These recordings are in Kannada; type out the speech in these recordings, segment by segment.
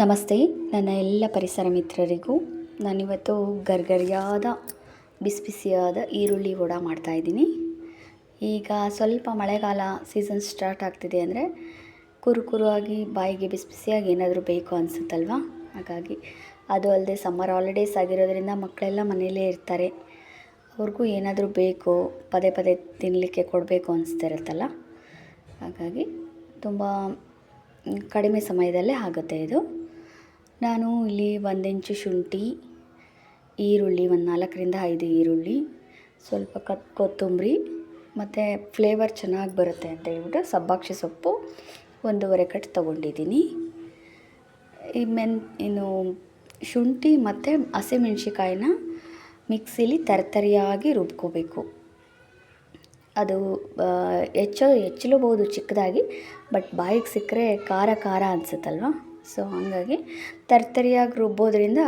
ನಮಸ್ತೆ. ನನ್ನ ಎಲ್ಲ ಪರಿಸರ ಮಿತ್ರರಿಗೂ ನಾನಿವತ್ತು ಗರ್ಗರಿಯಾದ ಬಿಸಿ ಬಿಸಿಯಾದ ಈರುಳ್ಳಿ ವಡ ಮಾಡ್ತಾಯಿದ್ದೀನಿ ಈಗ ಸ್ವಲ್ಪ ಮಳೆಗಾಲ ಸೀಸನ್ ಸ್ಟಾರ್ಟ್ ಆಗ್ತಿದೆ ಅಂದರೆ ಕುರು ಆಗಿ ಬಾಯಿಗೆ ಬಿಸಿ ಬಿಸಿಯಾಗಿ ಏನಾದರೂ ಬೇಕು ಅನಿಸುತ್ತಲ್ವಾ? ಹಾಗಾಗಿ ಅದು ಅಲ್ಲದೆ ಸಮ್ಮರ್ ಹಾಲಿಡೇಸ್ ಆಗಿರೋದ್ರಿಂದ ಮಕ್ಕಳೆಲ್ಲ ಮನೆಯಲ್ಲೇ ಇರ್ತಾರೆ. ಅವ್ರಿಗೂ ಏನಾದರೂ ಬೇಕು, ಪದೇ ಪದೇ ತಿನ್ನಲಿಕ್ಕೆ ಕೊಡಬೇಕು ಅನಿಸ್ತಿರುತ್ತಲ್ಲ ಹಾಗಾಗಿ ತುಂಬ ಕಡಿಮೆ ಸಮಯದಲ್ಲೇ ಆಗುತ್ತೆ ಇದು. ನಾನು ಇಲ್ಲಿ ಒಂದಿಂಚು ಶುಂಠಿ, ಈರುಳ್ಳಿ, ಒಂದು ನಾಲ್ಕರಿಂದ ಐದು ಈರುಳ್ಳಿ, ಸ್ವಲ್ಪ ಕತ್ ಕೊತ್ತಂಬರಿ, ಮತ್ತು ಫ್ಲೇವರ್ ಚೆನ್ನಾಗಿ ಬರುತ್ತೆ ಅಂತ ಹೇಳ್ಬಿಟ್ಟು ಸಬ್ಬಾಕ್ಷಿ ಸೊಪ್ಪು ಒಂದೂವರೆ ಕಟ್ ತೊಗೊಂಡಿದ್ದೀನಿ. ಈ ಮೆನ್, ಇನ್ನು ಶುಂಠಿ ಮತ್ತು ಹಸಿಮೆಣ್ಸಿಕಾಯಿನ ಮಿಕ್ಸಿಲಿ ತರತರಿಯಾಗಿ ರುಬ್ಕೋಬೇಕು. ಅದು ಹೆಚ್ಚೋ, ಹೆಚ್ಚಲೂಬಹುದು ಚಿಕ್ಕದಾಗಿ ಬಟ್ ಬಾಯಿಗೆ ಸಿಕ್ಕರೆ ಖಾರ ಖಾರ ಅನಿಸುತ್ತಲ್ವ? ಸೊ ಹಾಗಾಗಿ ತರ್ತರಿಯಾಗಿ ರುಬ್ಬೋದ್ರಿಂದ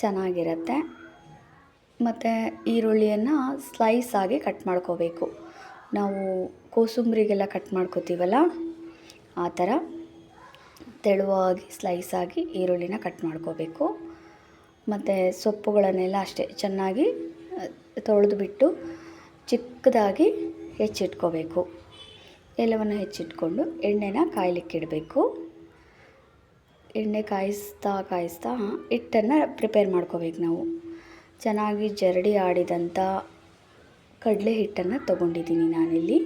ಚೆನ್ನಾಗಿರುತ್ತೆ. ಮತ್ತು ಈರುಳ್ಳಿಯನ್ನು ಸ್ಲೈಸ್ ಆಗಿ ಕಟ್ ಮಾಡ್ಕೋಬೇಕು. ನಾವು ಕೋಸುಂಬರಿಗೆಲ್ಲ ಕಟ್ ಮಾಡ್ಕೋತೀವಲ್ಲ, ಆ ಥರ ತೆಳುವಾಗಿ ಸ್ಲೈಸ್ ಆಗಿ ಈರುಳ್ಳಿನ ಕಟ್ ಮಾಡ್ಕೋಬೇಕು. ಮತ್ತು ಸೊಪ್ಪುಗಳನ್ನೆಲ್ಲ ಅಷ್ಟೇ ಚೆನ್ನಾಗಿ ತೊಳೆದುಬಿಟ್ಟು ಚಿಕ್ಕದಾಗಿ ಹೆಚ್ಚಿಟ್ಕೋಬೇಕು. ಎಲ್ಲವನ್ನು ಹೆಚ್ಚಿಟ್ಕೊಂಡು ಎಣ್ಣೆನ ಕಾಯ್ಲಿಕ್ಕಿಡಬೇಕು. ಎಣ್ಣೆ ಕಾಯಿಸ್ತಾ ಕಾಯಿಸ್ತಾ ಹಿಟ್ಟನ್ನು ಪ್ರಿಪೇರ್ ಮಾಡ್ಕೋಬೇಕು ನಾವು. ಚೆನ್ನಾಗಿ ಜರಡಿ ಆಡಿದಂಥ ಕಡಲೆ ಹಿಟ್ಟನ್ನು ತೊಗೊಂಡಿದ್ದೀನಿ ನಾನಿಲ್ಲಿ.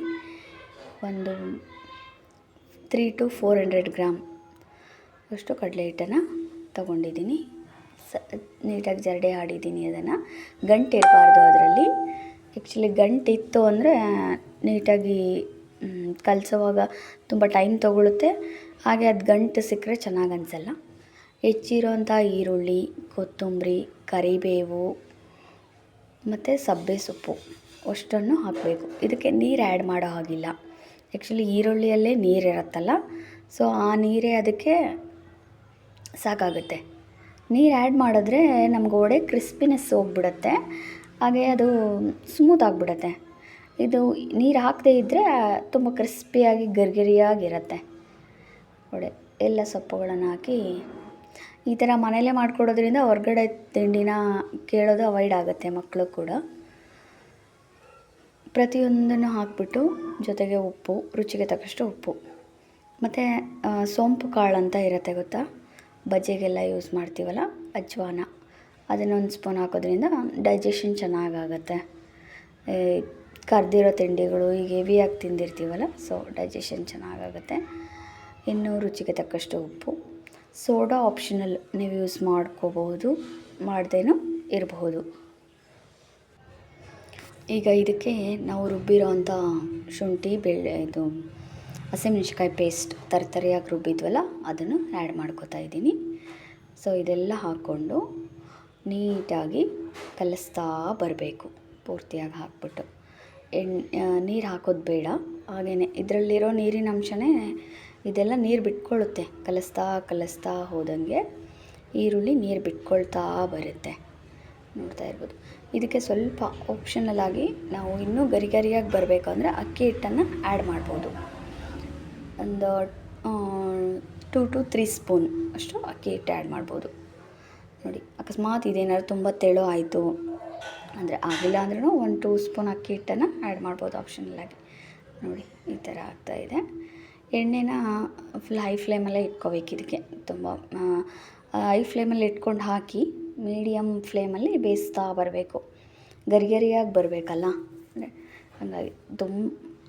ಒಂದು three to four hundred gram ಅಷ್ಟು ಕಡಲೆ ಹಿಟ್ಟನ್ನು ತೊಗೊಂಡಿದ್ದೀನಿ. ಸ, ನೀಟಾಗಿ ಜರಡಿ ಆಡಿದ್ದೀನಿ ಅದನ್ನು. ಗಂಟು ಇರಬಾರ್ದು ಅದರಲ್ಲಿ. ಆ್ಯಕ್ಚುಲಿ ಗಂಟಿತ್ತು ಅಂದರೆ ನೀಟಾಗಿ ಕಲಸೋವಾಗ ತುಂಬ ಟೈಮ್ ತೊಗೊಳುತ್ತೆ. ಹಾಗೆ ಅದು ಗಂಟು ಸಿಕ್ಕರೆ ಚೆನ್ನಾಗಿ ಅನಿಸಲ್ಲ. ಹೆಚ್ಚಿರೋಂಥ ಈರುಳ್ಳಿ, ಕೊತ್ತಂಬರಿ, ಕರಿಬೇವು ಮತ್ತು ಸಬ್ಬೆ ಸೊಪ್ಪು ಅಷ್ಟನ್ನು ಹಾಕಬೇಕು. ಇದಕ್ಕೆ ನೀರು ಆ್ಯಡ್ ಮಾಡೋ ಹಾಗಿಲ್ಲ. ಆ್ಯಕ್ಚುಲಿ ಈರುಳ್ಳಿಯಲ್ಲೇ ನೀರಿರುತ್ತಲ್ಲ ಸೊ ಆ ನೀರೇ ಅದಕ್ಕೆ ಸಾಕಾಗುತ್ತೆ. ನೀರು ಆ್ಯಡ್ ಮಾಡಿದ್ರೆ ನಮ್ಗೆ ಒಡೆ ಕ್ರಿಸ್ಪಿನೆಸ್ ಹೋಗ್ಬಿಡುತ್ತೆ. ಹಾಗೆ ಅದು ಸ್ಮೂತ್ ಆಗಿಬಿಡುತ್ತೆ. ಇದು ನೀರು ಹಾಕದೇ ಇದ್ದರೆ ತುಂಬ ಕ್ರಿಸ್ಪಿಯಾಗಿ, ಗರಿಗರಿಯಾಗಿರುತ್ತೆ. ನೋಡಿ, ಎಲ್ಲ ಸೊಪ್ಪುಗಳನ್ನು ಹಾಕಿ ಈ ಥರ ಮನೆಯಲ್ಲೇ ಮಾಡಿಕೊಡೋದ್ರಿಂದ ಹೊರ್ಗಡೆ ತಿಂಡಿನ ಕೇಳೋದು ಅವಾಯ್ಡ್ ಆಗುತ್ತೆ ಮಕ್ಕಳು ಕೂಡ. ಪ್ರತಿಯೊಂದನ್ನು ಹಾಕಿಬಿಟ್ಟು ಜೊತೆಗೆ ಉಪ್ಪು, ರುಚಿಗೆ ತಕ್ಕಷ್ಟು ಉಪ್ಪು. ಮತ್ತು ಸೋಂಪು ಕಾಳು ಅಂತ ಇರುತ್ತೆ ಗೊತ್ತಾ? ಬಜ್ಜಿಗೆಲ್ಲ ಯೂಸ್ ಮಾಡ್ತೀವಲ್ಲ, ಅಜ್ವಾನ. ಅದನ್ನೊಂದು ಸ್ಪೂನ್ ಹಾಕೋದ್ರಿಂದ ಡೈಜೆಷನ್ ಚೆನ್ನಾಗಾಗತ್ತೆ. ಕರ್ದಿರೋ ತಿಂಡಿಗಳು ಈಗ ಹೆವಿಯಾಗಿ ತಿಂದಿರ್ತೀವಲ್ಲ ಸೊ ಡೈಜೆಷನ್ ಚೆನ್ನಾಗಾಗುತ್ತೆ. ಇನ್ನು ರುಚಿಗೆ ತಕ್ಕಷ್ಟು ಉಪ್ಪು. ಸೋಡಾ ಆಪ್ಷನಲ್ ನೀವು ಯೂಸ್ ಮಾಡ್ಕೋಬಹುದು, ಮಾಡ್ದೇನೂ ಇರಬಹುದು. ಈಗ ಇದಕ್ಕೆ ನಾವು ರುಬ್ಬಿರೋ ಅಂಥ ಶುಂಠಿ, ಬೆಳ್ಳೆ, ಇದು ಹಸಿಮೆಣ್ಸಿಕಾಯಿ ಪೇಸ್ಟ್ ತರತರಿಯಾಗಿ ರುಬ್ಬಿದ್ವಲ್ಲ, ಅದನ್ನು ಆ್ಯಡ್ ಮಾಡ್ಕೋತಾ ಇದ್ದೀನಿ. ಸೊ ಇದೆಲ್ಲ ಹಾಕ್ಕೊಂಡು ನೀಟಾಗಿ ಕಲಿಸ್ತಾ ಬರಬೇಕು, ಪೂರ್ತಿಯಾಗಿ ಹಾಕ್ಬಿಟ್ಟು. ಎಣ್ಣೆ ನೀರು ಹಾಕೋದು ಬೇಡ. ಹಾಗೆಯೇ ಇದರಲ್ಲಿರೋ ನೀರಿನ ಅಂಶನೇ ಇದೆಲ್ಲ ನೀರು ಬಿಟ್ಕೊಳ್ಳುತ್ತೆ ಕಲಿಸ್ತಾ ಕಲಿಸ್ತಾ ಹೋದಂಗೆ ಈರುಳ್ಳಿ ನೀರು ಬಿಟ್ಕೊಳ್ತಾ ಬರುತ್ತೆ. ನೋಡ್ತಾ ಇರ್ಬೋದು. ಇದಕ್ಕೆ ಸ್ವಲ್ಪ ಆಪ್ಷನಲ್ ಆಗಿ ನಾವು ಇನ್ನೂ ಗರಿ ಗರಿಯಾಗಿ ಬರಬೇಕು ಅಂದರೆ ಅಕ್ಕಿ ಹಿಟ್ಟನ್ನು ಆ್ಯಡ್ ಮಾಡ್ಬೋದು. ಒಂದು ಟೂ ಟು ತ್ರೀ ಸ್ಪೂನ್ ಅಷ್ಟು ಅಕ್ಕಿ ಹಿಟ್ಟು ಆ್ಯಡ್ ಮಾಡ್ಬೋದು. ನೋಡಿ, ಅಕಸ್ಮಾತ್ ಇದೇನಾದ್ರು ತುಂಬ ತೆಳು ಆಯಿತು. ಅಂದರೆ ಆಗಿಲ್ಲ ಅಂದ್ರೂ ಒಂದು ಟೂ ಸ್ಪೂನ್ ಅಕ್ಕಿ ಹಿಟ್ಟನ್ನು ಆ್ಯಡ್ ಮಾಡ್ಬೋದು ಆಪ್ಷನಲ್ಲಾಗಿ. ನೋಡಿ, ಈ ಥರ ಆಗ್ತಾಯಿದೆ ಎಣ್ಣೆನ ಫುಲ್ ಹೈ ಫ್ಲೇಮಲ್ಲೇ ಇಟ್ಕೋಬೇಕು ಇದಕ್ಕೆ. ತುಂಬ ಹೈ ಫ್ಲೇಮಲ್ಲಿ ಇಟ್ಕೊಂಡು ಹಾಕಿ ಮೀಡಿಯಮ್ ಫ್ಲೇಮಲ್ಲಿ ಬೇಯಿಸ್ತಾ ಬರಬೇಕು. ಗರಿಗರಿಯಾಗಿ ಬರಬೇಕಲ್ಲ? ಅಂದರೆ ಹಾಗಾಗಿ ತುಂಬ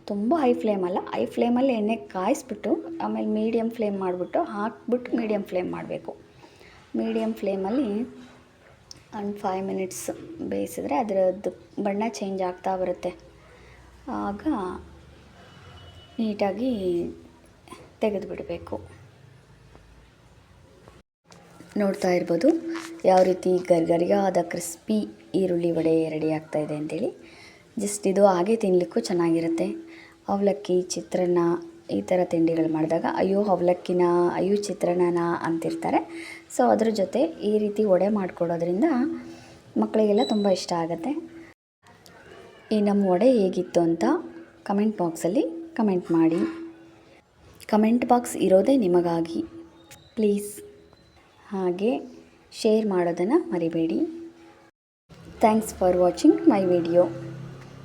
ತುಂಬ ಹೈ ಫ್ಲೇಮಲ್ಲ ಹೈ ಫ್ಲೇಮಲ್ಲಿ ಎಣ್ಣೆ ಕಾಯಿಸ್ಬಿಟ್ಟು, ಆಮೇಲೆ ಮೀಡಿಯಮ್ ಫ್ಲೇಮ್ ಮಾಡಿಬಿಟ್ಟು ಹಾಕ್ಬಿಟ್ಟು ಮೀಡಿಯಮ್ ಫ್ಲೇಮ್ ಮಾಡಬೇಕು. ಮೀಡಿಯಮ್ ಫ್ಲೇಮಲ್ಲಿ ಒಂದು ಫೈವ್ ಮಿನಿಟ್ಸ್ ಬೇಯಿಸಿದ್ರೆ ಅದರದ್ದು ಬಣ್ಣ ಚೇಂಜ್ ಆಗ್ತಾ ಬರುತ್ತೆ. ಆಗ ನೀಟಾಗಿ ತೆಗೆದುಬಿಡಬೇಕು. ನೋಡ್ತಾ ಇರ್ಬೋದು ಯಾವ ರೀತಿ ಗರಿಗರಿಯಾದ ಕ್ರಿಸ್ಪಿ ಈರುಳ್ಳಿ ವಡೆ ರೆಡಿ ಆಗ್ತಾ ಇದೆ ಅಂತೇಳಿ. ಜಸ್ಟ್ ಇದು ಹಾಗೆ ತಿನ್ನಲಿಕ್ಕೂ ಚೆನ್ನಾಗಿರುತ್ತೆ. ಅವಲಕ್ಕಿ, ಚಿತ್ರಾನ್ನ ಈ ಥರ ತಿಂಡಿಗಳು ಮಾಡಿದಾಗ ಅಯ್ಯೋ, ಅವಲಕ್ಕಿನ, ಅಯ್ಯೋ, ಚಿತ್ರಾನ್ನನ ಅಂತಿರ್ತಾರೆ. ಸೊ ಅದ್ರ ಜೊತೆ ಈ ರೀತಿ ವಡೆ ಮಾಡಿಕೊಡೋದ್ರಿಂದ ಮಕ್ಕಳಿಗೆಲ್ಲ ತುಂಬ ಇಷ್ಟ ಆಗುತ್ತೆ. ಈ ನಮ್ಮ ವಡೆ ಹೇಗಿತ್ತು ಅಂತ ಕಮೆಂಟ್ ಬಾಕ್ಸಲ್ಲಿ ಕಮೆಂಟ್ ಮಾಡಿ. ಕಮೆಂಟ್ ಬಾಕ್ಸ್ ಇರೋದೇ ನಿಮಗಾಗಿ. ಪ್ಲೀಸ್ ಹಾಗೆ ಶೇರ್ ಮಾಡೋದನ್ನು ಮರಿಬೇಡಿ. Thanks for watching my video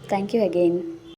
thank you again